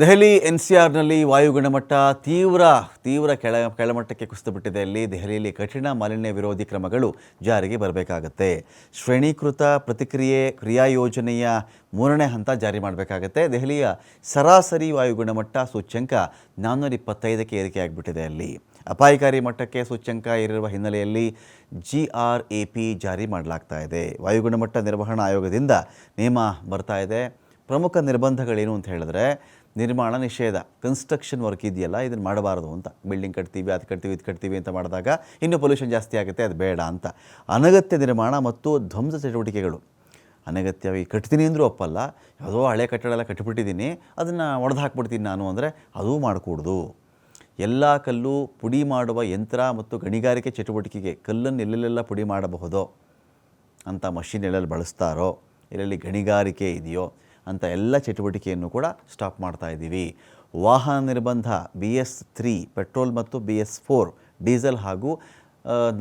Delhi N C ಆರ್ನಲ್ಲಿ ವಾಯುಗುಣಮಟ್ಟ ತೀವ್ರ ತೀವ್ರ ಕೆಳ, ಕೆಳಮಟ್ಟಕ್ಕೆ ಕುಸಿದು ಬಿಟ್ಟಿದೆ ಅಲ್ಲಿ ದೆಹಲಿಯಲ್ಲಿ ಕಠಿಣ ಮಾಲಿನ್ಯ ವಿರೋಧಿ ಕ್ರಮಗಳು ಜಾರಿಗೆ ಬರಬೇಕಾಗತ್ತೆ. ಶ್ರೇಣೀಕೃತ ಪ್ರತಿಕ್ರಿಯೆ ಕ್ರಿಯಾ ಯೋಜನೆಯ ಮೂರನೇ ಹಂತ ಜಾರಿ ಮಾಡಬೇಕಾಗತ್ತೆ. ದೆಹಲಿಯ ಸರಾಸರಿ ವಾಯುಗುಣಮಟ್ಟ ಸೂಚ್ಯಂಕ ನಾನ್ನೂರ ಇಪ್ಪತ್ತೈದಕ್ಕೆ ಏರಿಕೆಯಾಗಿಬಿಟ್ಟಿದೆ ಅಲ್ಲಿ. ಅಪಾಯಕಾರಿ ಮಟ್ಟಕ್ಕೆ ಸೂಚ್ಯಂಕ ಏರಿರುವ ಹಿನ್ನೆಲೆಯಲ್ಲಿ ಜಿ ಆರ್ ಎ ಪಿ ಜಾರಿ ಮಾಡಲಾಗ್ತಾ ಇದೆ. ವಾಯು ಗುಣಮಟ್ಟ ನಿರ್ವಹಣಾ ಆಯೋಗದಿಂದ ನಿಯಮ ಬರ್ತಾ ಇದೆ. ಪ್ರಮುಖ ನಿರ್ಬಂಧಗಳೇನು ಅಂತ ಹೇಳಿದ್ರೆ ನಿರ್ಮಾಣ ನಿಷೇಧ ಕನ್ಸ್ಟ್ರಕ್ಷನ್ ವರ್ಕ್ ಇದೆಯಲ್ಲ, ಇದನ್ನು ಮಾಡಬಾರ್ದು ಅಂತ. ಬಿಲ್ಡಿಂಗ್ ಕಟ್ತೀವಿ, ಅದು ಕಟ್ತೀವಿ, ಇದು ಕಟ್ತೀವಿ ಅಂತ ಮಾಡಿದಾಗ ಇನ್ನೂ ಪೊಲ್ಯೂಷನ್ ಜಾಸ್ತಿ ಆಗುತ್ತೆ, ಅದು ಬೇಡ ಅಂತ. ಅನಗತ್ಯ ನಿರ್ಮಾಣ ಮತ್ತು ಧ್ವಂಸ ಚಟುವಟಿಕೆಗಳು. ಅನಗತ್ಯವಾಗಿ ಕಟ್ತೀನಿ ಅಂದರೂ ಒಪ್ಪಲ್ಲ. ಯಾವುದೋ ಹಳೆ ಕಟ್ಟಡ ಎಲ್ಲ ಕಟ್ಟಿಬಿಟ್ಟಿದ್ದೀನಿ, ಅದನ್ನು ಒಡೆದು ಹಾಕ್ಬಿಡ್ತೀನಿ ನಾನು ಅಂದರೆ ಅದೂ ಮಾಡಕೂಡ್ದು. ಎಲ್ಲ ಕಲ್ಲು ಪುಡಿ ಮಾಡುವ ಯಂತ್ರ ಮತ್ತು ಗಣಿಗಾರಿಕೆ ಚಟುವಟಿಕೆಗೆ ಕಲ್ಲನ್ನು ಎಲ್ಲೆಲ್ಲೆಲ್ಲ ಪುಡಿ ಮಾಡಬಹುದೋ? ಅಂಥ ಮಷಿನ್ ಎಲ್ಲೆಲ್ಲಿ ಬಳಸ್ತಾರೋ? ಎಲ್ಲೆಲ್ಲಿ ಗಣಿಗಾರಿಕೆ ಇದೆಯೋ? ಅಂಥ ಎಲ್ಲ ಚಟುವಟಿಕೆಯನ್ನು ಕೂಡ ಸ್ಟಾಪ್ ಮಾಡ್ತಾ ಇದ್ದೀವಿ. ವಾಹನ ನಿರ್ಬಂಧ ಬಿ ಎಸ್ ತ್ರೀ, ಪೆಟ್ರೋಲ್ ಮತ್ತು ಬಿ ಎಸ್ ಫೋರ್, ಡೀಸೆಲ್ ಹಾಗೂ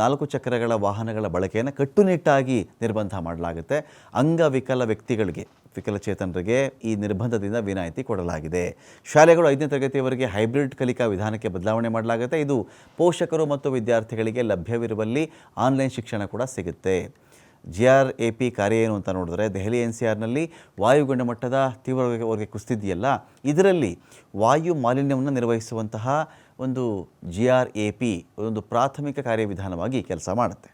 ನಾಲ್ಕು ಚಕ್ರಗಳ ವಾಹನಗಳ ಬಳಕೆಯನ್ನು ಕಟ್ಟುನಿಟ್ಟಾಗಿ ನಿರ್ಬಂಧ ಮಾಡಲಾಗುತ್ತೆ. ಅಂಗವಿಕಲ ವ್ಯಕ್ತಿಗಳಿಗೆ, ವಿಕಲಚೇತನರಿಗೆ ಈ ನಿರ್ಬಂಧದಿಂದ ವಿನಾಯಿತಿ ಕೊಡಲಾಗಿದೆ. ಶಾಲೆಗಳು ಐದನೇ ತರಗತಿಯವರೆಗೆ ಹೈಬ್ರಿಡ್ ಕಲಿಕಾ ವಿಧಾನಕ್ಕೆ ಬದಲಾವಣೆ ಮಾಡಲಾಗುತ್ತೆ. ಇದು ಪೋಷಕರು ಮತ್ತು ವಿದ್ಯಾರ್ಥಿಗಳಿಗೆ ಲಭ್ಯವಿರುವಲ್ಲಿ ಆನ್ಲೈನ್ ಶಿಕ್ಷಣ ಕೂಡ ಸಿಗುತ್ತೆ. ಜಿ ಆರ್ ಎ ಪಿ ಕಾರ್ಯ ಏನು ಅಂತ ನೋಡಿದ್ರೆ ದೆಹಲಿ ಎನ್ ಸಿ ಆರ್ನಲ್ಲಿ ವಾಯು ಗುಣಮಟ್ಟದ ತೀವ್ರವಾಗಿ ಕುಸಿದಿದೆಯಲ್ಲ, ಇದರಲ್ಲಿ ವಾಯು ಮಾಲಿನ್ಯವನ್ನು ನಿರ್ವಹಿಸುವಂತಹ ಒಂದು ಜಿ ಆರ್ ಎ ಪಿ ಒಂದು ಪ್ರಾಥಮಿಕ ಕಾರ್ಯವಿಧಾನವಾಗಿ ಕೆಲಸ ಮಾಡುತ್ತೆ.